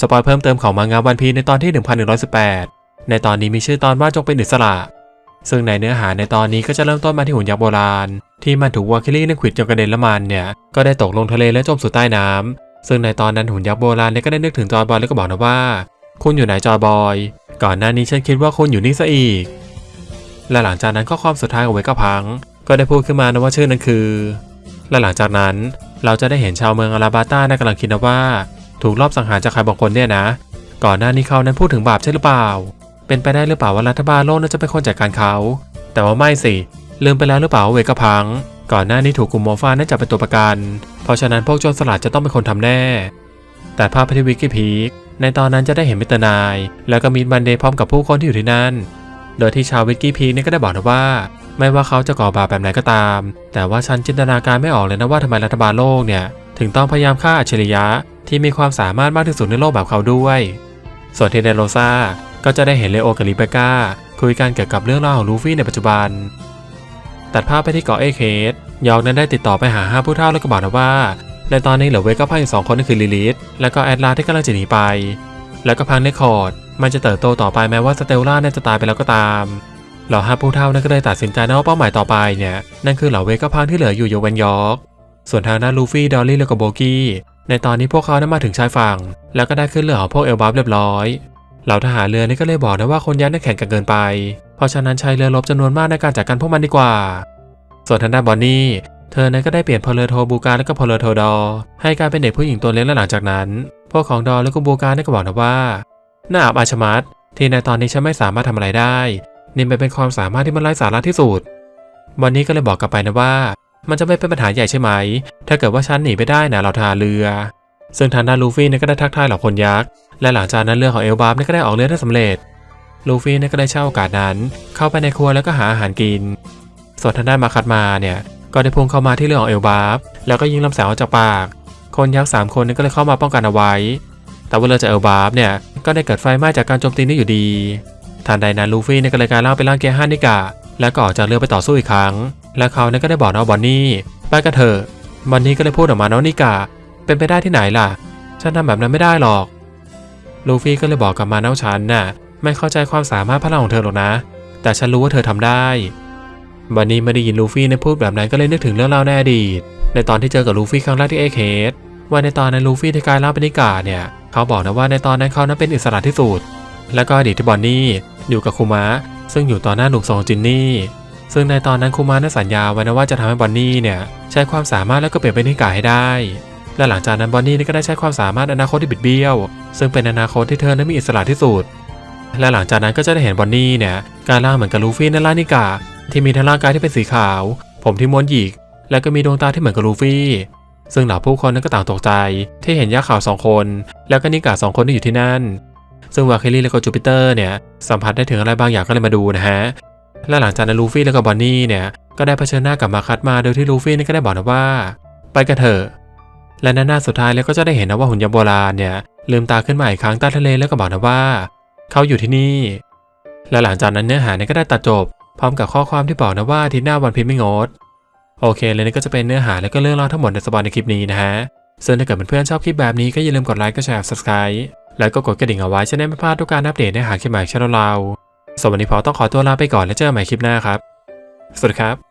สปอยเพิ่มเติมของมังงะวันพีในตอนที่ 1118 ในตอนนี้มีชื่อตอนว่าจงเป็นอิสระ ซึ่งในเนื้อหาในตอนนี้ก็จะเริ่มต้นมาที่หุ่นยักษ์โบราณ ที่มันถูกวาคิลี่นั่นขวิดจนกระเด็นละมันเนี่ย ก็ได้ตกลงทะเลและจมสู่ใต้น้ำซึ่งในตอนนั้นหุ่นยักษ์โบราณเนี่ยก็ได้นึกถึงจอยบอยแล้วก็บอกนะว่า คุณอยู่ไหนจอยบอย ก่อนหน้านี้ฉันคิดว่าคุณอยู่นี่ซะอีก และหลังจากนั้นข้อความสุดท้ายของเวก้าพัง ก็ได้พูดขึ้นมานะว่าชื่อนั้นคือ และหลังจากนั้นเราจะได้เห็นชาวเมืองอาราบาต้านะกำลังคิดนะว่า ถูกลอบสังหารจากใครบางคนเนี่ยนะ ก่อนหน้านี้เขานั้นพูดถึงบาปใช่หรือเปล่า เป็นไปได้หรือเปล่าว่ารัฐบาลโลกนั้นจะเป็นคนจัดการเขา แต่ว่าไม่สิ ลืมไปแล้วหรือเปล่าเวกพัง ก่อนหน้านี้ถูกกลุ่มโมฟานั้นจับเป็นตัวประกัน เพราะฉะนั้นพวกโจรสลัดจะต้องเป็นคนทำแน่ แต่ภาพไปที่วิกิพีคในตอนนั้นจะได้เห็นมิตรนาย แล้วก็มีบันเดย์พร้อมกับผู้คนที่อยู่ที่นั่น โดยที่ชาววิกิพีคเนี่ยก็ได้บอกนะว่า ไม่ว่าเขาจะก่อบาปแบบไหนก็ตาม แต่ว่าฉันจินตนาการไม่ออกเลยนะว่าทำไมรัฐบาลโลกเนี่ย ถึงต้องพยายามฆ่าอัจฉริยะ ที่มีความสามารถมากที่สุดในโลกแบบเขาด้วย ส่วนเทเดโรซาก็จะได้เห็นเลโอกับลิเบก้าคุยกันเกี่ยวกับเรื่องราวของลูฟี่ในปัจจุบัน ตัดภาพไปที่เกาะเอเคสยอกนั้นได้ติดต่อไปหาห้าผู้เฒ่าแล้วก็บอกนะว่า ในตอนนี้เหลือเวก้าพังอีกสองคนนั่นคือลิลิธและก็แอดลาที่กำลังจะหนีไป แล้วก็พังในคอร์ดมันจะเติบโตต่อไปแม้ว่าสเตลล่าเนี่ยจะตายไปแล้วก็ตามเหล่าห้าผู้เฒ่านั้นก็เลยตัดสินใจนะว่าเป้าหมายต่อไปเนี่ยนั่นคือเหล่าเวก้าพังที่เหลืออยู่ยเวนยอร์กส่วนทางด้านลูฟี่ดอลลี่แล้วก็โบกี้ ในตอนนี้พวกเขานั้มาถึงชายฝั่ง แล้วก็ได้ขึ้นเรือของพวกเอลบัฟเรียบร้อย เหล่าทหารเรือนี่ก็เลยบอกนะว่าคนยักษ์นั้แข็งกันเกินไป เพราะฉะนั้นใช้เรือรบจำนวนมากในการจัดการพวกมันดีกว่า ส่วนทางด้านบอนนี่ เธอนั้นก็ได้เปลี่ยนพลเรือโทบูการและก็พลเรือโทดอ ให้กายเป็นเด็กผู้หญิงตัวเล็กและหลังจากนั้น พวกของดอและก็บูการได้ก็บอกนะว่าน่าอับอายชมัดที่ในตอนนี้ฉันไม่สามารถทำอะไรได้ นี่เป็นความสามารถที่มันไร้สาระที่สุด วันนี้ก็เลยบอกกลับไปนะว่า มันจะไม่เป็นปัญหาใหญ่ใช่ไหม ถ้าเกิดว่าฉันหนีไปได้นะเราทาเรือ ซึ่งทางด้านลูฟี่เนี่ยก็ได้ทักทายเหล่าคนยักษ์ และหลังจากนั้นเรือของเอลบาร์เนี่ยก็ได้ออกเรือได้สำเร็จ ลูฟี่เนี่ยก็ได้เช่าโอกาสนั้น เข้าไปในครัวแล้วก็หาอาหารกิน ส่วนทางด้านมาคัดมาเนี่ย ก็ได้พุ่งเข้ามาที่เรือของเอลบาร์แล้วก็ยิงลำแสงออกจากปาก คนยักษ์สามคนเนี่ยก็เลยเข้ามาป้องกันเอาไว้ แต่ว่าเรือจากเอลบาร์เนี่ย ก็ได้เกิดไฟไหม้จากการโจมตีนี่อยู่ดี ทันใดนั้นลูฟี่เนี่ยก็เลยกลายร่างเป็นร่างเกียร์ห้านิกะ แล้วก็ออกจากเรือไปต่อสู้อีกครั้ง และเขาเนี่ยก็ได้บอกน้องบอนนี่ไปกันเถอะบอนนี่ก็เลยพูดออกมาน้องนิกะเป็นไปได้ที่ไหนล่ะ ฉันทำแบบนั้นไม่ได้หรอก ลูฟี่ก็เลยบอกกับมาเน่าฉันน่ะ ไม่เข้าใจความสามารถพลังของเธอหรอกนะ แต่ฉันรู้ว่าเธอทำได้บันนี่ไม่ได้ยินลูฟี่ในพูดแบบนั้นก็เลยนึกถึงเรื่องราวในอดีตในตอนที่เจอกับลูฟี่ครั้งแรกที่เอเคสว่าในตอนนั้นลูฟี่ที่กลายร่างเป็นนิกาเนี่ย เขาบอกนะว่าในตอนนั้นเขานั้นเป็นอิสระที่สุด แล้วก็อดีตที่บอนนี่อยู่กับคูมะซึ่งอยู่ต่อหน้าหนุ่มทรงจินนี่ ซึ่งในตอนนั้นคูมะได้สัญญาไว้นะว่าจะทำให้บอนนี่เนี่ยใช้ความสามารถแล้วก็เปลี่ยนเป็นนิกาให้ได้ และหลังจากนั้นบอนนี่ก็ได้ใช้ความสามารถอนาคตที่บิดเบี้ยว ซึ่งเป็นอนาคตที่เธอนั้นมีอิสระที่สุด และหลังจากนั้นก็จะได้เห็นบอนนี่เนี่ยการร่างเหมือนกับลูฟี่ในร่านิกาที่มีทั้งร่างกายที่เป็นสีขาว ผมที่ม้วนหยิก และก็มีดวงตาที่เหมือนกับลูฟี่ ซึ่งเหล่าผู้คนนั้นก็ต่างตกใจ ที่เห็นยักษ์ขาวสองคน แล้วก็นิกาสองคนที่อยู่ที่นั่นซึ่งวาเคลลี่และก็จูปิเตอร์เนี่ยสัมผัสได้ถึงอะไรบางอย่างก็เลยมาดูนะฮะ และหลังจากนั้นลูฟี่และก็บอนนี่เนี่ยก็ได้เผชิญหน้ากับมาคัดมาโดยที่ลูฟี่นี่ก็ได้บอกนะว่า ไปกันเถอะและในหน้าสุดท้ายแล้วก็จะได้เห็นนะว่าหุ่นยนต์โบราณเนี่ยลืมตาขึ้นมาอีกครั้งใต้ทะเลแล้วก็บอกนะว่า เขาอยู่ที่นี่ และหลังจากนั้นเนื้อหาเนี่ยก็ได้ตัดจบ พร้อมกับข้อความที่บอกนะว่าที่หน้าวันพิมพ์ไม่งดโอเคเลยนี่ก็จะเป็นเนื้อหาและก็เรื่องราวทั้งหมดในสปอนในคลิปนี้นะฮะซึ่งถ้าเกิดเพื่อนๆชอบคลิปแบบนี้ก็อย่าลืมกดไลค์ก็แชร์ subscribe แล้วก็กดกระดิ่งเอาไว้จะได้ไม่พลาดทุกการอัปเดตเนื้อหาคลิปใหม่ช่องเรา สวันนี้พอต้องขอตัวลาไปก่อนแล้วเจอกันใหม่คลิปหน้าครับ สวัสดีครับ